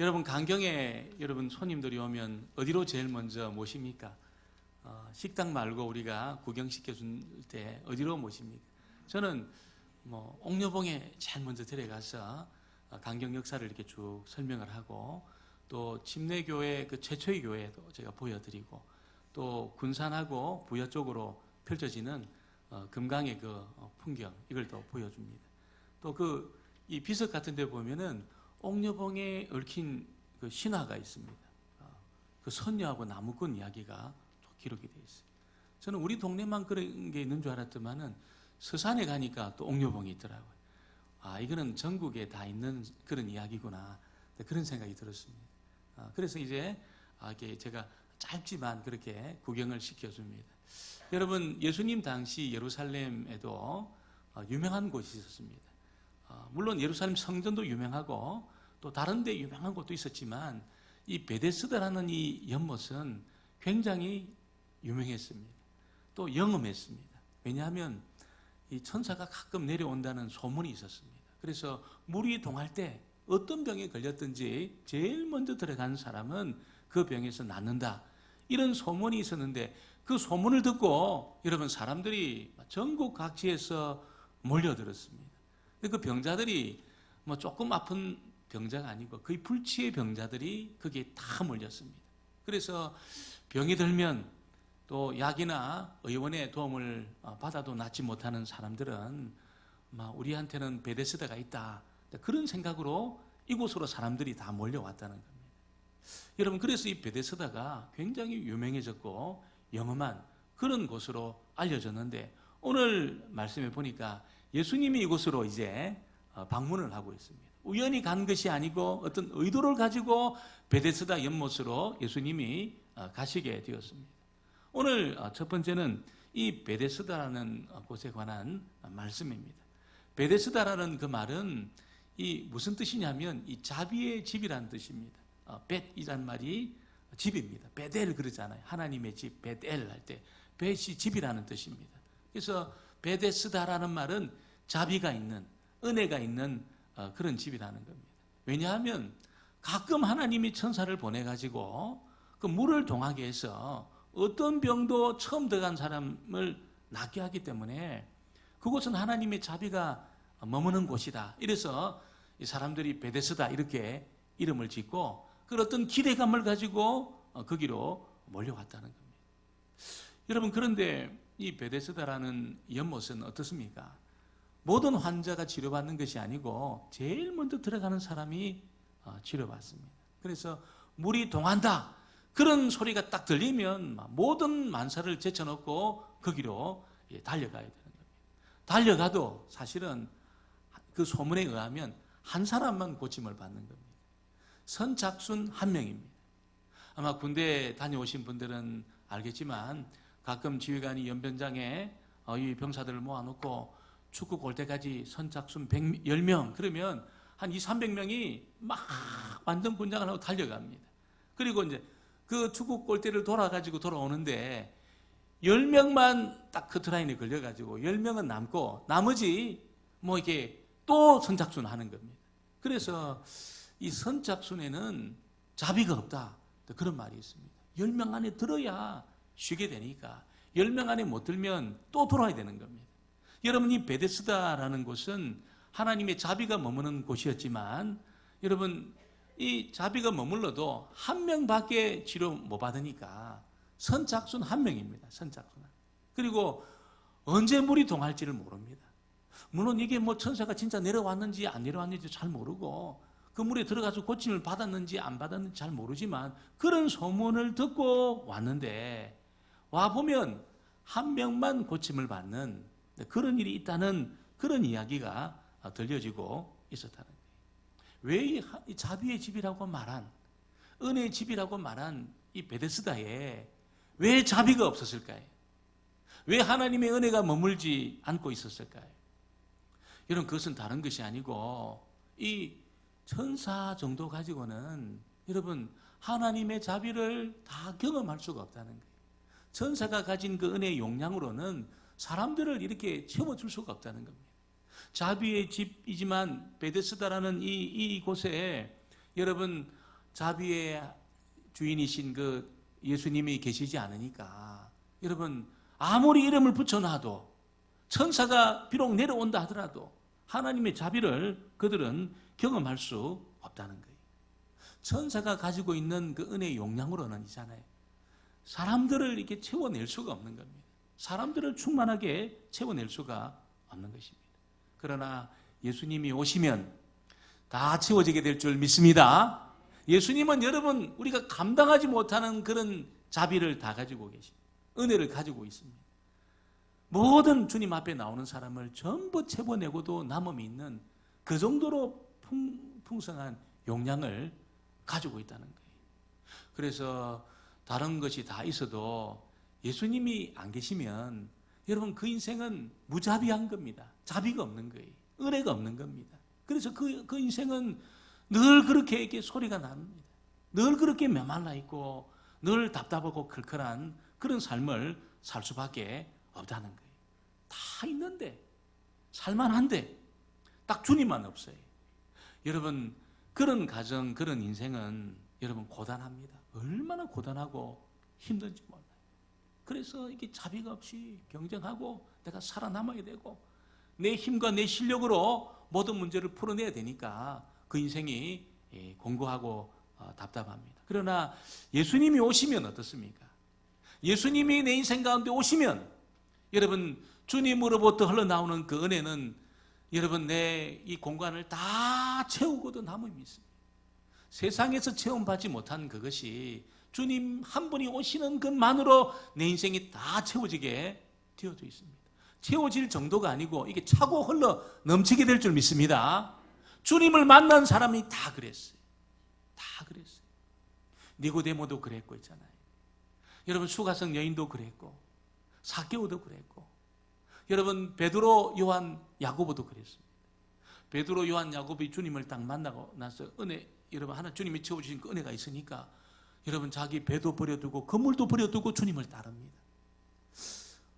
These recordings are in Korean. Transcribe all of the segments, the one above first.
여러분 강경에 여러분 손님들이 오면 어디로 제일 먼저 모십니까? 어, 식당 말고 우리가 구경시켜 줄때 어디로 모십니까? 저는 뭐 옥녀봉에 제일 먼저 데려가서 어, 강경 역사를 이렇게 쭉 설명을 하고 또 침례교회 그 최초의 교회도 제가 보여드리고 또 군산하고 부여 쪽으로 펼쳐지는 어, 금강의 그 어, 풍경 이걸 또 보여줍니다. 또 그 이 비석 같은 데 보면은 옥녀봉에 얽힌 그 신화가 있습니다. 어, 그 선녀하고 나무꾼 이야기가 또 기록이 되어 있어요. 저는 우리 동네만 그런 게 있는 줄 알았더만은 서산에 가니까 또 옥녀봉이 있더라고요. 아 이거는 전국에 다 있는 그런 이야기구나 네, 그런 생각이 들었습니다. 아, 그래서 이제 아, 제가 짧지만 그렇게 구경을 시켜줍니다. 여러분 예수님 당시 예루살렘에도 어, 유명한 곳이 있었습니다. 어, 물론 예루살렘 성전도 유명하고 또 다른 데 유명한 곳도 있었지만 이 베데스다라는 이 연못은 굉장히 유명했습니다. 또 영험했습니다. 왜냐하면 이 천사가 가끔 내려온다는 소문이 있었습니다. 그래서 물이 동할 때 어떤 병에 걸렸든지 제일 먼저 들어간 사람은 그 병에서 낫는다. 이런 소문이 있었는데 그 소문을 듣고 여러분 사람들이 전국 각지에서 몰려들었습니다. 그 병자들이 뭐 조금 아픈 병자가 아니고 거의 불치의 병자들이 거기에 다 몰렸습니다. 그래서 병이 들면 또 약이나 의원의 도움을 어, 받아도 낫지 못하는 사람들은 막 우리한테는 베데스다가 있다. 그런 생각으로 이곳으로 사람들이 다 몰려왔다는 겁니다. 여러분 그래서 이 베데스다가 굉장히 유명해졌고 영험한 그런 곳으로 알려졌는데 오늘 말씀에 보니까 예수님이 이곳으로 이제 어, 방문을 하고 있습니다. 우연히 간 것이 아니고 어떤 의도를 가지고 베데스다 연못으로 예수님이 어, 가시게 되었습니다. 오늘 어, 첫 번째는 이 베데스다라는 곳에 관한 말씀입니다. 베데스다라는 그 말은 이 무슨 뜻이냐면 이 자비의 집이라는 뜻입니다. 어, 벳이란 말이 집입니다. 베델 그러잖아요. 하나님의 집 베델 할 때 벳이 집이라는 뜻입니다. 그래서 베데스다라는 말은 자비가 있는 은혜가 있는 어, 그런 집이라는 겁니다. 왜냐하면 가끔 하나님이 천사를 보내 가지고 그 물을 동하게 해서 어떤 병도 처음 들어간 사람을 낫게 하기 때문에 그곳은 하나님의 자비가 머무는 곳이다. 이래서 이 사람들이 베데스다 이렇게 이름을 짓고 그 어떤 기대감을 가지고 어, 거기로 몰려왔다는 겁니다. 여러분 그런데 이 베데스다라는 연못은 어떻습니까? 모든 환자가 치료받는 것이 아니고 제일 먼저 들어가는 사람이 어, 치료받습니다. 그래서 물이 동한다. 그런 소리가 딱 들리면 모든 만사를 제쳐놓고 거기로 예, 달려가야 되는 겁니다. 달려가도 사실은 그 소문에 의하면 한 사람만 고침을 받는 겁니다. 선착순 한 명입니다. 아마 군대 다녀오신 분들은 알겠지만 가끔 지휘관이 연변장에 어, 이 병사들을 모아놓고 축구 골 때까지 선착순 100, 10명 그러면 한 2, 300명이 막 완전 군장을 하고 달려갑니다. 그리고 이제 그 축구 골대를 돌아가지고 돌아오는데 10명만 딱 커트라인에 걸려가지고 10명은 남고 나머지 뭐 이렇게 또 선착순 하는 겁니다. 그래서 이 선착순에는 자비가 없다. 그런 말이 있습니다. 10명 안에 들어야 쉬게 되니까 10명 안에 못 들면 또 돌아야 되는 겁니다. 여러분 이 베데스다라는 곳은 하나님의 자비가 머무는 곳이었지만 여러분 이 자비가 머물러도 한 명밖에 치료 못 받으니까 선착순 한 명입니다. 선착순. 그리고 언제 물이 동할지를 모릅니다. 물론 이게 뭐 천사가 진짜 내려왔는지 안 내려왔는지 잘 모르고 그 물에 들어가서 고침을 받았는지 안 받았는지 잘 모르지만 그런 소문을 듣고 왔는데 와 보면 한 명만 고침을 받는 그런 일이 있다는 그런 이야기가 들려지고 있었다는 거예요. 왜 이 자비의 집이라고 말한 은혜의 집이라고 말한 이 베데스다에 왜 자비가 없었을까요? 왜 하나님의 은혜가 머물지 않고 있었을까요? 여러분 그것은 다른 것이 아니고 이 천사 정도 가지고는 여러분 하나님의 자비를 다 경험할 수가 없다는 거예요. 천사가 가진 그 은혜의 용량으로는 사람들을 이렇게 채워줄 수가 없다는 겁니다. 자비의 집이지만 베데스다라는 이, 이 곳에 여러분 자비의 주인이신 그 예수님이 계시지 않으니까 여러분 아무리 이름을 붙여놔도 천사가 비록 내려온다 하더라도 하나님의 자비를 그들은 경험할 수 없다는 거예요. 천사가 가지고 있는 그 은혜의 용량으로는 이잖아요. 사람들을 이렇게 채워낼 수가 없는 겁니다. 사람들을 충만하게 채워낼 수가 없는 것입니다. 그러나 예수님이 오시면 다 채워지게 될 줄 믿습니다. 예수님은 여러분 우리가 감당하지 못하는 그런 자비를 다 가지고 계십니다. 은혜를 가지고 있습니다. 모든 주님 앞에 나오는 사람을 전부 채워내고도 남음이 있는 그 정도로 풍, 풍성한 용량을 가지고 있다는 거예요. 그래서 다른 것이 다 있어도 예수님이 안 계시면 여러분 그 인생은 무자비한 겁니다. 자비가 없는 거예요. 은혜가 없는 겁니다. 그래서 그, 그 인생은 늘 그렇게 이렇게 소리가 납니다. 늘 그렇게 메말라 있고 늘 답답하고 클클한 그런 삶을 살 수밖에 없다는 거예요. 다 있는데 살만한데 딱 주님만 없어요. 여러분 그런 가정 그런 인생은 여러분 고단합니다. 얼마나 고단하고 힘든지 몰라요. 그래서 이게 자비가 없이 경쟁하고 내가 살아남아야 되고 내 힘과 내 실력으로 모든 문제를 풀어내야 되니까 그 인생이 예, 공고하고 어, 답답합니다. 그러나 예수님이 오시면 어떻습니까? 예수님이 내 인생 가운데 오시면 여러분 주님으로부터 흘러나오는 그 은혜는 여러분 내 이 공간을 다 채우고도 남음이 있습니다. 세상에서 체험받지 못한 그것이 주님 한 분이 오시는 것만으로 내 인생이 다 채워지게 되어져 있습니다. 채워질 정도가 아니고 이게 차고 흘러 넘치게 될 줄 믿습니다. 주님을 만난 사람이 다 그랬어요. 다 그랬어요. 니고데모도 그랬고 있잖아요. 여러분 수가성 여인도 그랬고 사개오도 그랬고 여러분 베드로 요한 야고보도 그랬습니다. 베드로 요한 야고보이 주님을 딱 만나고 나서 은혜 여러분 하나 주님이 채워 주신 그 은혜가 있으니까 여러분 자기 배도 버려두고 건물도 버려두고 주님을 따릅니다.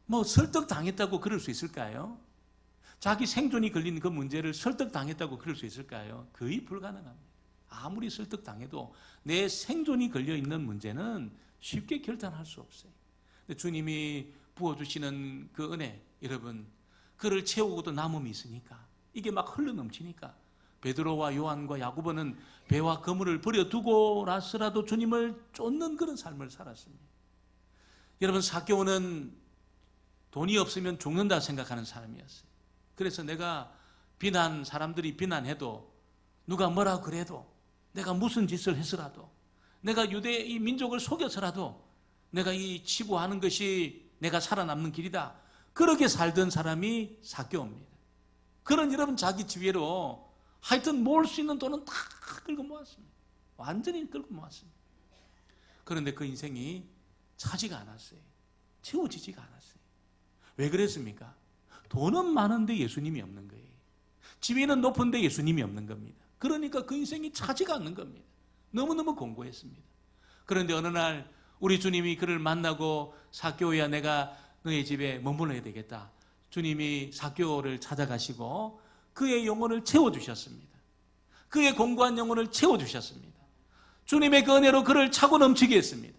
뭐 설득 당했다고 그럴 수 있을까요? 자기 생존이 걸린 그 문제를 설득 당했다고 그럴 수 있을까요? 거의 불가능합니다. 아무리 설득 당해도 내 생존이 걸려 있는 문제는 쉽게 결단할 수 없어요. 주님이 부어주시는 그 은혜, 여러분, 그를 채우고도 남음이 있으니까 이게 막 흘러 넘치니까 베드로와 요한과 야고보는 배와 그물을 버려두고 나서라도 주님을 쫓는 그런 삶을 살았습니다. 여러분 사교는 돈이 없으면 죽는다 생각하는 사람이었어요. 그래서 내가 비난 사람들이 비난해도 누가 뭐라 그래도 내가 무슨 짓을 해서라도 내가 유대 이 민족을 속여서라도 내가 이 치부하는 것이 내가 살아남는 길이다. 그렇게 살던 사람이 사교입니다. 그런 여러분 자기 지혜로 하여튼 모을 수 있는 돈은 다 끌고 모았습니다. 완전히 끌고 모았습니다. 그런데 그 인생이 차지가 않았어요. 채워지지가 않았어요. 왜 그랬습니까? 돈은 많은데 예수님이 없는 거예요. 지위는 높은데 예수님이 없는 겁니다. 그러니까 그 인생이 차지가 않는 겁니다. 너무너무 공고했습니다. 그런데 어느 날 우리 주님이 그를 만나고 사교야 내가 너의 집에 머물러야 되겠다. 주님이 사교를 찾아가시고 그의 영혼을 채워주셨습니다. 그의 공고한 영혼을 채워주셨습니다. 주님의 그 은혜로 그를 차고 넘치게 했습니다.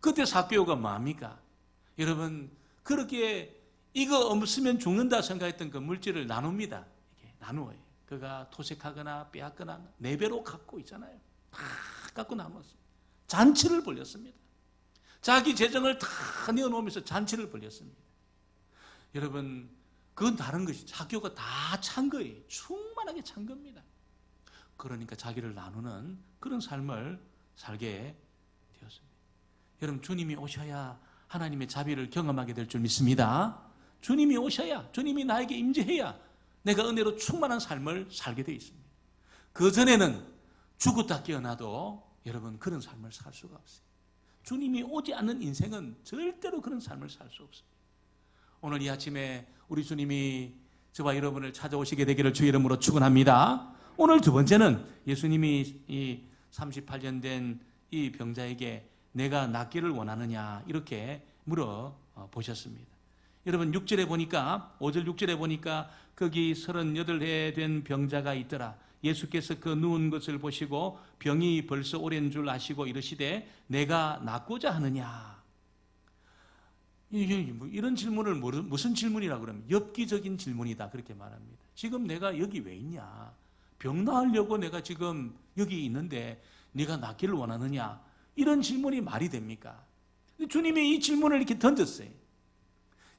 그때 사교가 뭡니까? 여러분, 그렇게 이거 없으면 죽는다 생각했던 그 물질을 나눕니다. 나누어요. 그가 토색하거나 빼앗거나 네 배로 갖고 있잖아요. 다 갖고 나눴습니다. 잔치를 벌렸습니다. 자기 재정을 다 내어놓으면서 잔치를 벌렸습니다. 여러분, 그건 다른 것이 자교가 다 찬 거예요. 충만하게 찬 겁니다. 그러니까 자기를 나누는 그런 삶을 살게 되었습니다. 여러분, 주님이 오셔야 하나님의 자비를 경험하게 될 줄 믿습니다. 주님이 오셔야, 주님이 나에게 임재해야 내가 은혜로 충만한 삶을 살게 되어 있습니다. 그 전에는 죽었다 깨어나도 여러분 그런 삶을 살 수가 없어요. 주님이 오지 않는 인생은 절대로 그런 삶을 살 수 없습니다. 오늘 이 아침에 우리 주님이 저와 여러분을 찾아오시게 되기를 주 이름으로 축원합니다. 오늘 두 번째는 예수님이 이 38년 된 이 병자에게 내가 낫기를 원하느냐 이렇게 물어 보셨습니다. 여러분 6절에 보니까 5절 6절에 보니까 거기 38해 된 병자가 있더라. 예수께서 그 누운 것을 보시고 병이 벌써 오랜 줄 아시고 이르시되 내가 낫고자 하느냐. 이게 뭐 이런 질문을 무슨 질문이라 그러면 엽기적인 질문이다 그렇게 말합니다. 지금 내가 여기 왜 있냐? 병 나으려고 내가 지금 여기 있는데 네가 낫기를 원하느냐? 이런 질문이 말이 됩니까? 주님이 이 질문을 이렇게 던졌어요.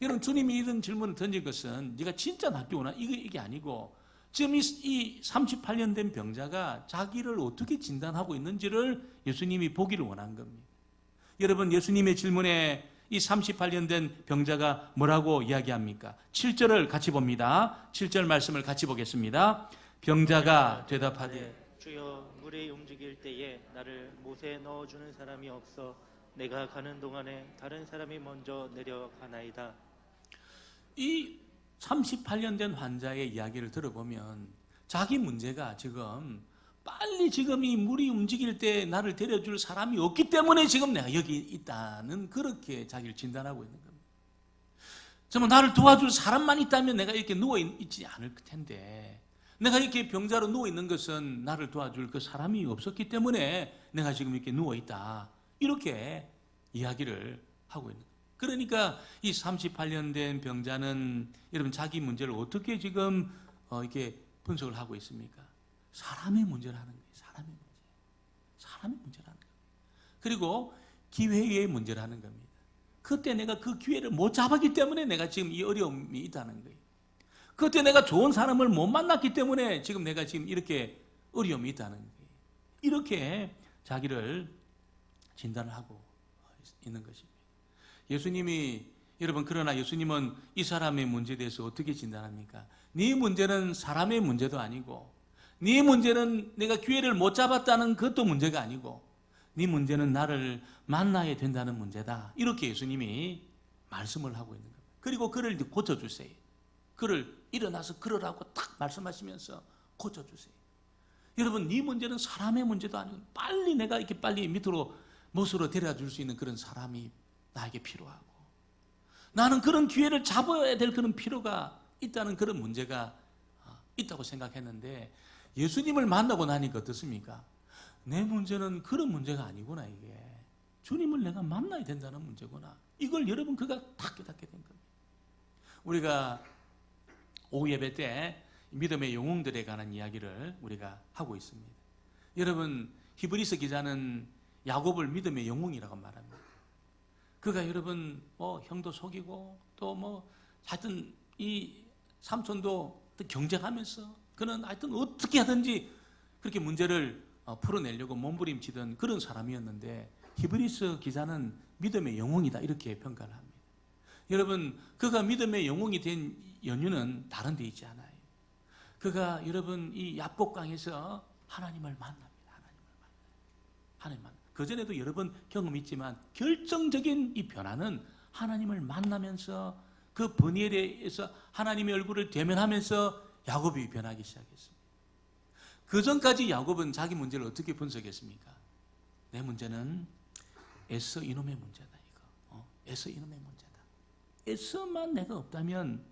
여러분 주님이 이런 질문을 던진 것은 네가 진짜 낫기 원하 이게 이게 아니고 지금 이, 이 38년 된 병자가 자기를 어떻게 진단하고 있는지를 예수님이 보기를 원한 겁니다. 여러분 예수님의 질문에 이 38년 된 병자가 뭐라고 이야기합니까? 7절을 같이 봅니다. 7절 말씀을 같이 보겠습니다. 병자가 대답하되 주여 물이 움직일 때에 나를 못에 넣어 주는 사람이 없어 내가 가는 동안에 다른 사람이 먼저 내려가나이다. 이 38년 된 환자의 이야기를 들어보면 자기 문제가 지금 빨리 지금 이 물이 움직일 때 나를 데려줄 사람이 없기 때문에 지금 내가 여기 있다는 그렇게 자기를 진단하고 있는 겁니다. 정말 나를 도와줄 사람만 있다면 내가 이렇게 누워 있- 있지 않을 텐데 내가 이렇게 병자로 누워 있는 것은 나를 도와줄 그 사람이 없었기 때문에 내가 지금 이렇게 누워 있다. 이렇게 이야기를 하고 있는 거예요. 그러니까 이 38년 된 병자는 여러분 자기 문제를 어떻게 지금 어, 이렇게 분석을 하고 있습니까? 사람의 문제라는 거예요. 사람의 문제. 사람의 문제라는 거예요. 그리고 기회의 문제라는 겁니다. 그때 내가 그 기회를 못 잡았기 때문에 내가 지금 이 어려움이 있다는 거예요. 그때 내가 좋은 사람을 못 만났기 때문에 지금 내가 지금 이렇게 어려움이 있다는 거예요. 이렇게 자기를 진단을 하고 있는 것입니다. 예수님이 여러분 그러나 예수님은 이 사람의 문제에 대해서 어떻게 진단합니까? 네 문제는 사람의 문제도 아니고 네 문제는 내가 기회를 못 잡았다는 그것도 문제가 아니고 네 문제는 나를 만나야 된다는 문제다. 이렇게 예수님이 말씀을 하고 있는 겁니다. 그리고 그를 고쳐주세요. 그를 일어나서 걸으라고 딱 말씀하시면서 고쳐주세요. 여러분, 네 문제는 사람의 문제도 아니고 빨리 내가 이렇게 빨리 밑으로 못으로 데려다 줄 수 있는 그런 사람이 나에게 필요하고 나는 그런 기회를 잡아야 될 그런 필요가 있다는 그런 문제가 어, 있다고 생각했는데 예수님을 만나고 나니까 어떻습니까? 내 문제는 그런 문제가 아니구나 이게 주님을 내가 만나야 된다는 문제구나 이걸 여러분 그가 딱 깨닫게 된 겁니다. 우리가 오후 예배 때 믿음의 영웅들에 관한 이야기를 우리가 하고 있습니다. 여러분 히브리서 기자는 야곱을 믿음의 영웅이라고 말합니다. 그가 여러분 뭐 형도 속이고 또 뭐 하여튼 이 삼촌도 또 경쟁하면서 그는 하여튼 어떻게 하든지 그렇게 문제를 어, 풀어내려고 몸부림치던 그런 사람이었는데 히브리서 기자는 믿음의 영웅이다 이렇게 평가를 합니다. 여러분 그가 믿음의 영웅이 된 연유는 다른 데 있지 않아요. 그가 여러분 이 약곡강에서 하나님을 만납니다. 하나님을 만나요. 그 전에도 여러 번 경험 있지만 결정적인 이 변화는 하나님을 만나면서 그 버니엘에서 하나님의 얼굴을 대면하면서 야곱이 변하기 시작했습니다. 그 전까지 야곱은 자기 문제를 어떻게 분석했습니까? 내 문제는 에서 이놈의 문제다 이거. 어, 에서 이놈의 문제다. 에서만 내가 없다면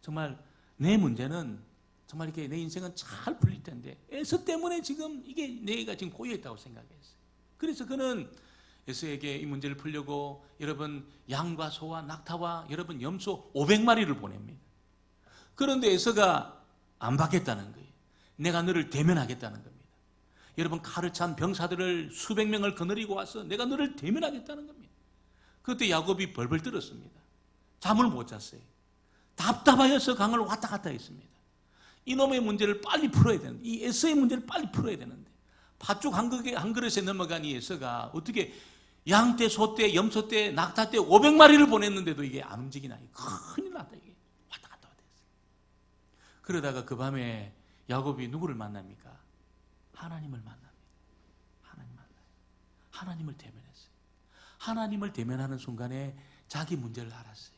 정말 내 문제는 정말 이렇게 내 인생은 잘 풀릴 텐데 에서 때문에 지금 이게 내가 지금 고여 있다고 생각했어요. 그래서 그는 에서에게 이 문제를 풀려고 여러분 양과 소와 낙타와 여러분 염소 500마리를 보냅니다. 그런데 에서가 안 받겠다는 거예요. 내가 너를 대면하겠다는 겁니다. 여러분 칼을 찬 병사들을 수백 명을 거느리고 와서 내가 너를 대면하겠다는 겁니다. 그때 야곱이 벌벌 떨었습니다. 잠을 못 잤어요. 답답하여서 강을 왔다 갔다 했습니다. 이놈의 문제를 빨리 풀어야 되는데 이 에서의 문제를 빨리 풀어야 되는데 팥죽 한, 그릇에, 한 그릇에 넘어간 이 에서가 어떻게 양떼, 소떼, 염소떼, 낙타떼 500마리를 보냈는데도 이게 안 움직이나 큰일 났다 이게 왔다 갔다 왔다 했어요. 그러다가 그 밤에 야곱이 누구를 만납니까? 하나님을 만납니다. 하나님 만나요. 하나님을 대면했어요. 하나님을 대면하는 순간에 자기 문제를 알았어요.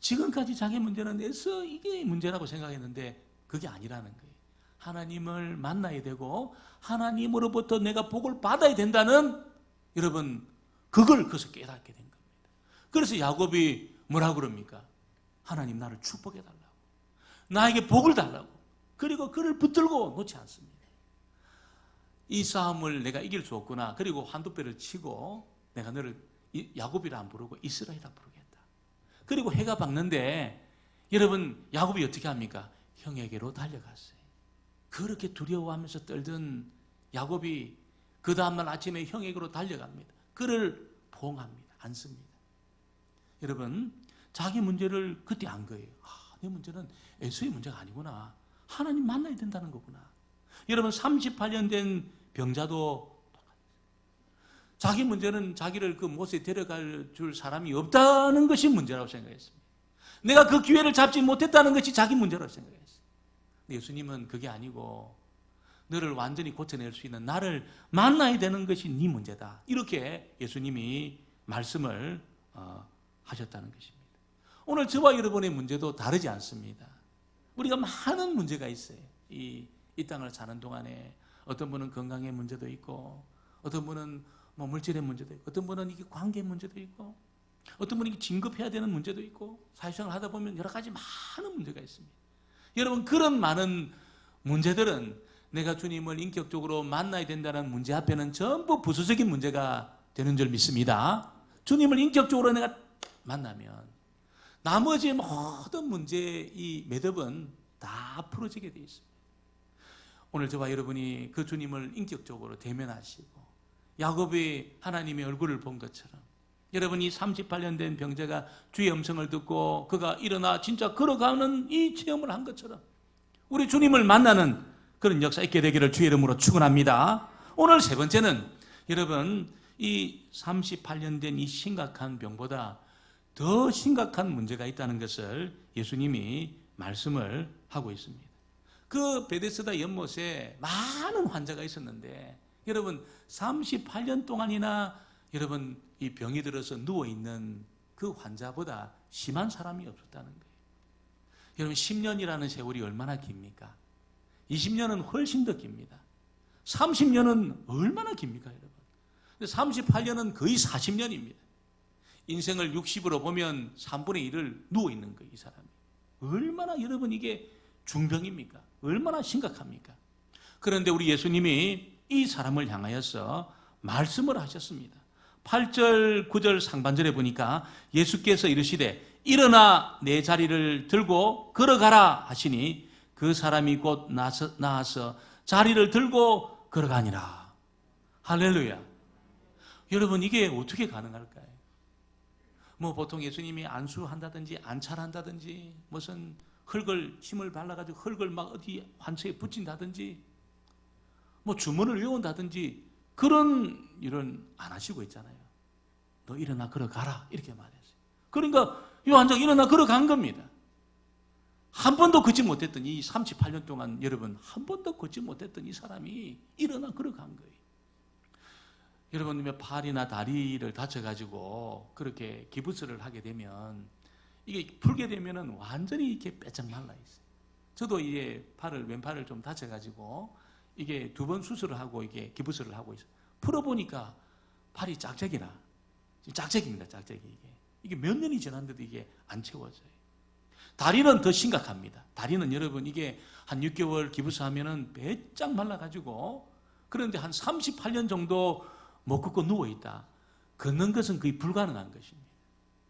지금까지 자기 문제는 에서 이게 문제라고 생각했는데 그게 아니라는 거예요. 하나님을 만나야 되고 하나님으로부터 내가 복을 받아야 된다는 여러분 그걸 거기서 깨닫게 된 겁니다. 그래서 야곱이 뭐라 그럽니까? 하나님 나를 축복해 달라고. 나에게 복을 달라고. 그리고 그를 붙들고 놓지 않습니다. 이 싸움을 내가 이길 수 없구나. 그리고 한두배를 치고 내가 너를 이- 야곱이라 안 부르고 이스라엘이라 부르겠다. 그리고 해가 밝는데 여러분 야곱이 어떻게 합니까? 형에게로 달려갔어요. 그렇게 두려워하면서 떨던 야곱이 그 다음날 아침에 형에게로 달려갑니다. 그를 포옹합니다. 안습니다. 여러분 자기 문제를 그때 안 거예요. 아, 내 문제는 에서의 문제가 아니구나. 하나님 만나야 된다는 거구나. 여러분 38년 된 병자도 자기 문제는 자기를 그 못에 데려갈 줄 사람이 없다는 것이 문제라고 생각했습니다. 내가 그 기회를 잡지 못했다는 것이 자기 문제라고. 근데 예수님은 그게 아니고 너를 완전히 고쳐낼 수 있는 나를 만나야 되는 것이 네 문제다. 이렇게 예수님이 말씀을 어, 하셨다는 것입니다. 오늘 저와 여러분의 문제도 다르지 않습니다. 우리가 많은 문제가 있어요. 이, 이 땅을 사는 동안에 어떤 분은 건강의 문제도 있고, 어떤 분은 뭐 물질의 문제도 있고, 어떤 분은 이게 관계 문제도 있고, 어떤 분은 이게 진급해야 되는 문제도 있고, 사회생활 하다 보면 여러 가지 많은 문제가 있습니다. 여러분 그런 많은 문제들은 내가 주님을 인격적으로 만나야 된다는 문제 앞에는 전부 부수적인 문제가 되는 줄 믿습니다. 주님을 인격적으로 내가 만나면 나머지 모든 문제의 이 매듭은 다 풀어지게 되어 있습니다. 오늘 저와 여러분이 그 주님을 인격적으로 대면하시고 야곱이 하나님의 얼굴을 본 것처럼 여러분이 38년 된 병자가 주의 음성을 듣고 그가 일어나 진짜 걸어가는 이 체험을 한 것처럼 우리 주님을 만나는 그런 역사 있게 되기를 주의 이름으로 축원합니다. 오늘 세 번째는 여러분 이 38년 된 이 심각한 병보다 더 심각한 문제가 있다는 것을 예수님이 말씀을 하고 있습니다. 그 베데스다 연못에 많은 환자가 있었는데 여러분 38년 동안이나 여러분 이 병이 들어서 누워 있는 그 환자보다 심한 사람이 없었다는 거예요. 여러분 10년이라는 세월이 얼마나 깁니까? 20년은 훨씬 더 깁니다. 30년은 얼마나 깁니까, 여러분? 38년은 거의 40년입니다. 인생을 60으로 보면 3분의 1을 누워 있는 거예요, 이 사람이. 얼마나 여러분 이게 중병입니까? 얼마나 심각합니까? 그런데 우리 예수님이 이 사람을 향하여서 말씀을 하셨습니다. 8절, 9절 상반절에 보니까 예수께서 이르시되 일어나 내 자리를 들고 걸어가라 하시니 그 사람이 곧 나서, 나와서 자리를 들고 걸어가니라. 할렐루야. 여러분 이게 어떻게 가능할까요? 뭐 보통 예수님이 안수한다든지 안찰한다든지 무슨 흙을 힘을 발라가지고 흙을 막 어디 환처에 붙인다든지 뭐 주문을 외운다든지 그런 일은 안 하시고 있잖아요. 너 일어나 걸어가라 이렇게 말했어요. 그러니까 이 환자가 일어나 걸어간 겁니다. 한 번도 걷지 못했던 이 38년 동안 여러분 한 번도 걷지 못했던 이 사람이 일어나 걸어간 거예요. 여러분의 팔이나 다리를 다쳐가지고 그렇게 기부스를 하게 되면 이게 풀게 되면은 완전히 이렇게 빼짝 말라 있어요. 저도 이게 팔을 왼팔을 좀 다쳐가지고 이게 두 번 수술을 하고 이게 기부스를 하고 있어요. 풀어보니까 팔이 짝짝이라 짝짝입니다. 짝짝이 이게 이게 몇 년이 지났는데도 이게 안 채워져요. 다리는 더 심각합니다. 다리는 여러분 이게 한 6개월 기부스 하면은 배짱 말라가지고 그런데 한 38년 정도 못 걷고 누워 있다. 걷는 것은 거의 불가능한 것입니다.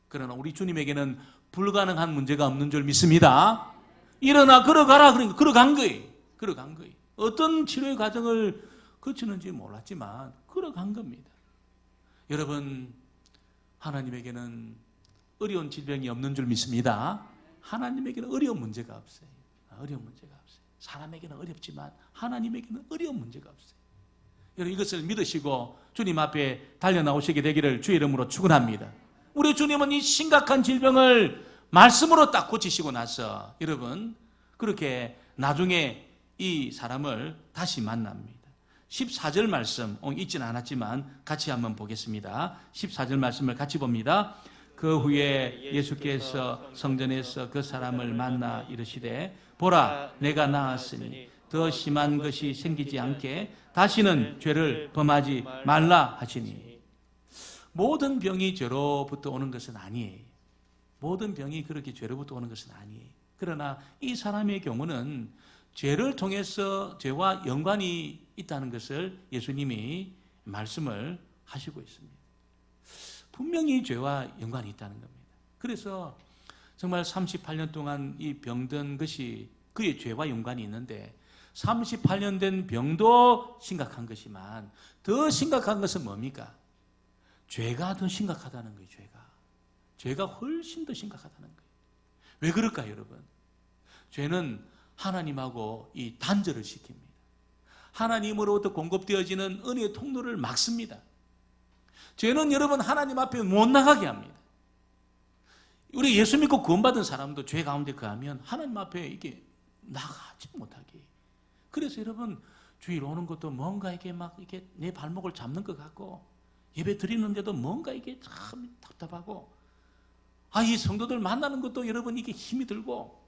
그러나 우리 주님에게는 불가능한 문제가 없는 줄 믿습니다. 일어나 걸어가라 그러니까 걸어간 거예요. 걸어간 거예요. 어떤 치료의 과정을 거치는지 몰랐지만 걸어간 겁니다. 여러분 하나님에게는 어려운 질병이 없는 줄 믿습니다. 하나님에게는 어려운 문제가 없어요. 어려운 문제가 없어요. 사람에게는 어렵지만 하나님에게는 어려운 문제가 없어요. 여러분 이것을 믿으시고 주님 앞에 달려 나오시게 되기를 주의 이름으로 축원합니다. 우리 주님은 이 심각한 질병을 말씀으로 딱 고치시고 나서 여러분 그렇게 나중에 이 사람을 다시 만납니다. 14절 말씀 어, 있지는 않았지만 같이 한번 보겠습니다. 14절 말씀을 같이 봅니다. 그 후에 예수께서 성전에서 그 사람을 만나 이르시되 보라 내가 나았으니 더 심한 것이 생기지 않게 다시는 죄를 범하지 말라 하시니 모든 병이 죄로부터 오는 것은 아니에요. 모든 병이 그렇게 죄로부터 오는 것은 아니에요. 그러나 이 사람의 경우는 죄를 통해서 죄와 연관이 있다는 것을 예수님이 말씀을 하시고 있습니다. 분명히 죄와 연관이 있다는 겁니다. 그래서 정말 38년 동안 이 병든 것이 그의 죄와 연관이 있는데 38년 된 병도 심각한 것이만 더 심각한 것은 뭡니까? 죄가 더 심각하다는 거예요, 죄가. 죄가 훨씬 더 심각하다는 거예요. 왜 그럴까요, 여러분? 죄는 하나님하고 이 단절을 시킵니다. 하나님으로부터 공급되어지는 은혜의 통로를 막습니다. 죄는 여러분 하나님 앞에 못 나가게 합니다. 우리 예수 믿고 구원받은 사람도 죄 가운데 거하면 하나님 앞에 이게 나가지 못하게. 그래서 여러분 주일 오는 것도 뭔가 이게 막 이게 내 발목을 잡는 것 같고 예배 드리는데도 뭔가 이게 참 답답하고 아 이 성도들 만나는 것도 여러분 이게 힘이 들고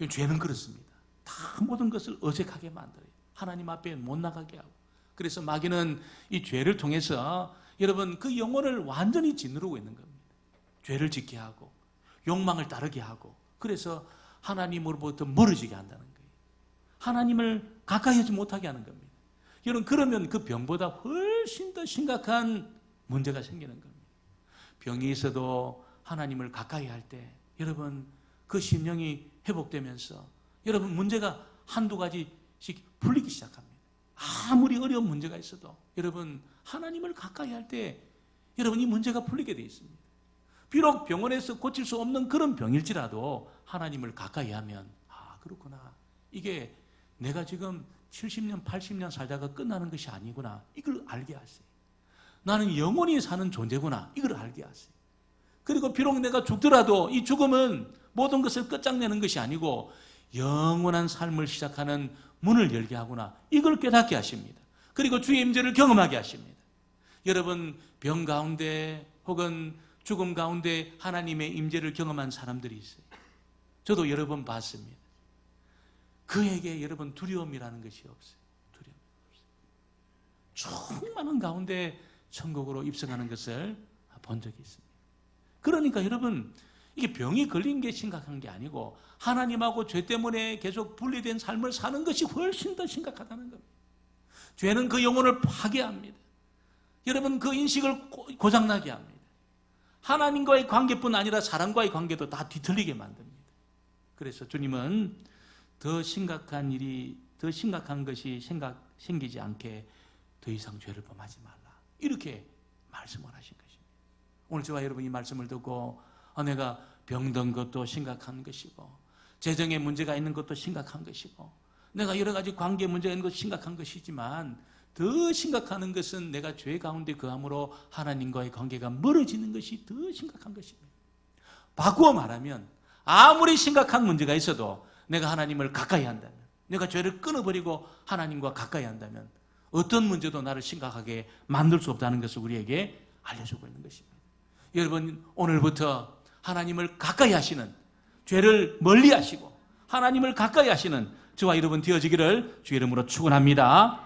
이 죄는 그렇습니다. 다 모든 것을 어색하게 만들어요. 하나님 앞에 못 나가게 하고 그래서 마귀는 이 죄를 통해서 여러분 그 영혼을 완전히 짓누르고 있는 겁니다. 죄를 짓게 하고 욕망을 따르게 하고 그래서 하나님으로부터 멀어지게 한다는 거예요. 하나님을 가까이 하지 못하게 하는 겁니다. 여러분 그러면 그 병보다 훨씬 더 심각한 문제가 생기는 겁니다. 병이 있어도 하나님을 가까이 할 때 여러분 그 심령이 회복되면서 여러분 문제가 한두 가지씩 풀리기 시작합니다. 아무리 어려운 문제가 있어도 여러분 하나님을 가까이 할 때 여러분 이 문제가 풀리게 되어 있습니다. 비록 병원에서 고칠 수 없는 그런 병일지라도 하나님을 가까이 하면 아 그렇구나 이게 내가 지금 70년 80년 살다가 끝나는 것이 아니구나 이걸 알게 하세요. 나는 영원히 사는 존재구나 이걸 알게 하세요. 그리고 비록 내가 죽더라도 이 죽음은 모든 것을 끝장내는 것이 아니고 영원한 삶을 시작하는 문을 열게 하구나 이걸 깨닫게 하십니다. 그리고 주의 임재를 경험하게 하십니다. 여러분 병 가운데 혹은 죽음 가운데 하나님의 임재를 경험한 사람들이 있어요. 저도 여러 번 봤습니다. 그에게 여러분 두려움이라는 것이 없어요. 두려움 없어요. 충만한 가운데 천국으로 입성하는 것을 본 적이 있습니다. 그러니까 여러분 이게 병이 걸린 게 심각한 게 아니고 하나님하고 죄 때문에 계속 분리된 삶을 사는 것이 훨씬 더 심각하다는 겁니다. 죄는 그 영혼을 파괴합니다. 여러분 그 인식을 고- 고장나게 합니다. 하나님과의 관계뿐 아니라 사람과의 관계도 다 뒤틀리게 만듭니다. 그래서 주님은 더 심각한 일이 더 심각한 것이 생각 생기지 않게 더 이상 죄를 범하지 말라. 이렇게 말씀을 하신 것입니다. 오늘 저와 여러분이 말씀을 듣고 아, 내가 병든 것도 심각한 것이고 재정에 문제가 있는 것도 심각한 것이고 내가 여러 가지 관계 문제가 있는 것도 심각한 것이지만 더 심각한 것은 내가 죄 가운데 거함으로 하나님과의 관계가 멀어지는 것이 더 심각한 것입니다. 바꾸어 말하면 아무리 심각한 문제가 있어도 내가 하나님을 가까이 한다면 내가 죄를 끊어버리고 하나님과 가까이 한다면 어떤 문제도 나를 심각하게 만들 수 없다는 것을 우리에게 알려주고 있는 것입니다. 여러분 오늘부터 하나님을 가까이 하시는 죄를 멀리 하시고 하나님을 가까이 하시는 저와 여러분 되어지기를 주 이름으로 축원합니다.